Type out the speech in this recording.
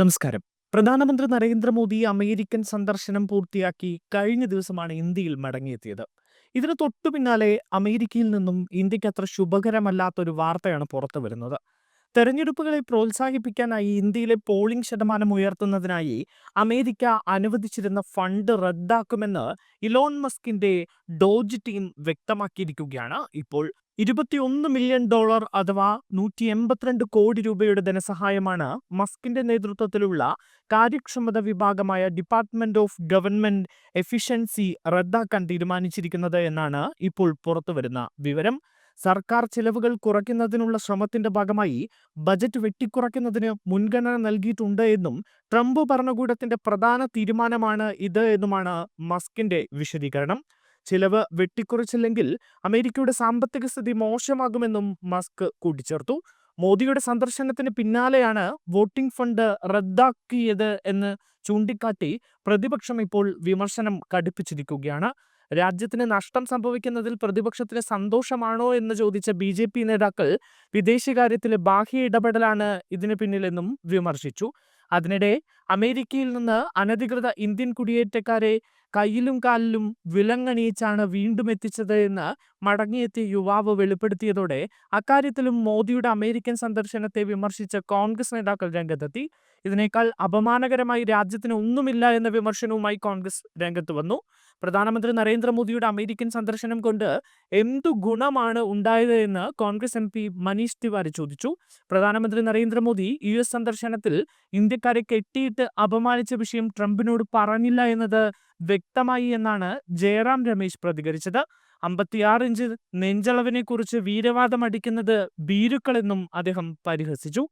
നമസ്കാരം. പ്രധാനമന്ത്രി നരേന്ദ്രമോദി അമേരിക്കൻ സന്ദർശനം പൂർത്തിയാക്കി കഴിഞ്ഞ ദിവസമാണ് ഇന്ത്യയിൽ മടങ്ങിയെത്തിയത്. ഇതിന് തൊട്ടു പിന്നാലെ അമേരിക്കയിൽ നിന്നും ഇന്ത്യയ്ക്ക് അത്ര ശുഭകരമല്ലാത്തൊരു വാർത്തയാണ് പുറത്തു വരുന്നത് തെരഞ്ഞെടുപ്പുകളെ പ്രോത്സാഹിപ്പിക്കാനായി ഇന്ത്യയിലെ പോളിംഗ് ശതമാനം ഉയർത്തുന്നതിനായി അമേരിക്ക അനുവദിച്ചിരുന്ന ഫണ്ട് റദ്ദാക്കുമെന്ന് ഇലോൺ മസ്കിന്റെ ഡോജ് ടീം വ്യക്തമാക്കിയിരിക്കുകയാണ്. ഇപ്പോൾ ഇരുപത്തിയൊന്ന് മില്യൺ ഡോളർ അഥവാ നൂറ്റി എൺപത്തിരണ്ട് കോടി രൂപയുടെ ധനസഹായമാണ് മസ്കിന്റെ നേതൃത്വത്തിലുള്ള കാര്യക്ഷമത വിഭാഗമായ ഡിപ്പാർട്ട്മെന്റ് ഓഫ് ഗവൺമെന്റ് എഫിഷ്യൻസി റദ്ദാക്കാൻ തീരുമാനിച്ചിരിക്കുന്നത് എന്നാണ് ഇപ്പോൾ പുറത്തുവരുന്ന വിവരം. സർക്കാർ ചിലവുകൾ കുറയ്ക്കുന്നതിനുള്ള ശ്രമത്തിന്റെ ഭാഗമായി ബജറ്റ് വെട്ടിക്കുറയ്ക്കുന്നതിന് മുൻഗണന നൽകിയിട്ടുണ്ട് എന്നും ട്രംപ് ഭരണകൂടത്തിന്റെ പ്രധാന തീരുമാനമാണ് ഇത് എന്നുമാണ് മസ്കിന്റെ വിശദീകരണം. ചിലവ് വെട്ടിക്കുറച്ചില്ലെങ്കിൽ അമേരിക്കയുടെ സാമ്പത്തിക സ്ഥിതി മോശമാകുമെന്നും മസ്ക് കൂട്ടിച്ചേർത്തു. മോദിയുടെ സന്ദർശനത്തിന് പിന്നാലെയാണ് വോട്ടിംഗ് ഫണ്ട് റദ്ദാക്കിയത് എന്ന് ചൂണ്ടിക്കാട്ടി പ്രതിപക്ഷം ഇപ്പോൾ വിമർശനം കടുപ്പിച്ചിരിക്കുകയാണ്. രാജ്യത്തിന് നഷ്ടം സംഭവിക്കുന്നതിൽ പ്രതിപക്ഷത്തിന് സന്തോഷമാണോ എന്ന് ചോദിച്ച ബി ജെ പി നേതാക്കൾ വിദേശകാര്യത്തിലെ ബാഹ്യ ഇടപെടലാണ് ഇതിന് പിന്നിലെന്നും വിമർശിച്ചു. അതിനിടെ അമേരിക്കയിൽ നിന്ന് അനധികൃത ഇന്ത്യൻ കുടിയേറ്റക്കാരെ കയ്യിലും കാലിലും വിലങ്ങണിയിച്ചാണ് വീണ്ടും എത്തിച്ചത് എന്ന് മടങ്ങിയെത്തിയ യുവാവ് വെളിപ്പെടുത്തിയതോടെ അക്കാര്യത്തിലും മോദിയുടെ അമേരിക്കൻ സന്ദർശനത്തെ വിമർശിച്ച കോൺഗ്രസ് നേതാക്കൾ രംഗത്തെത്തി. ഇതിനേക്കാൾ അപമാനകരമായി രാജ്യത്തിന് ഒന്നുമില്ല എന്ന വിമർശനവുമായി കോൺഗ്രസ് രംഗത്ത് വന്നു. പ്രധാനമന്ത്രി നരേന്ദ്രമോദിയുടെ അമേരിക്കൻ സന്ദർശനം കൊണ്ട് എന്തു ഗുണമാണ് ഉണ്ടായത് എന്ന് കോൺഗ്രസ് എം പി മനീഷ് തിവാരി ചോദിച്ചു. പ്രധാനമന്ത്രി നരേന്ദ്രമോദി യു എസ് സന്ദർശനത്തിൽ ഇന്ത്യക്കാരെ കെട്ടിയിട്ട് അപമാനിച്ച വിഷയം ട്രംപിനോട് പറഞ്ഞില്ല എന്നത് വ്യക്തമായി എന്നാണ് ജയറാം രമേശ് പ്രതികരിച്ചത്. അമ്പത്തിയാറ് ഇഞ്ച് നെഞ്ചളവിനെ കുറിച്ച് വീരവാദം അടിക്കുന്നത് ഭീരുക്കളെന്നും അദ്ദേഹം പരിഹസിച്ചു.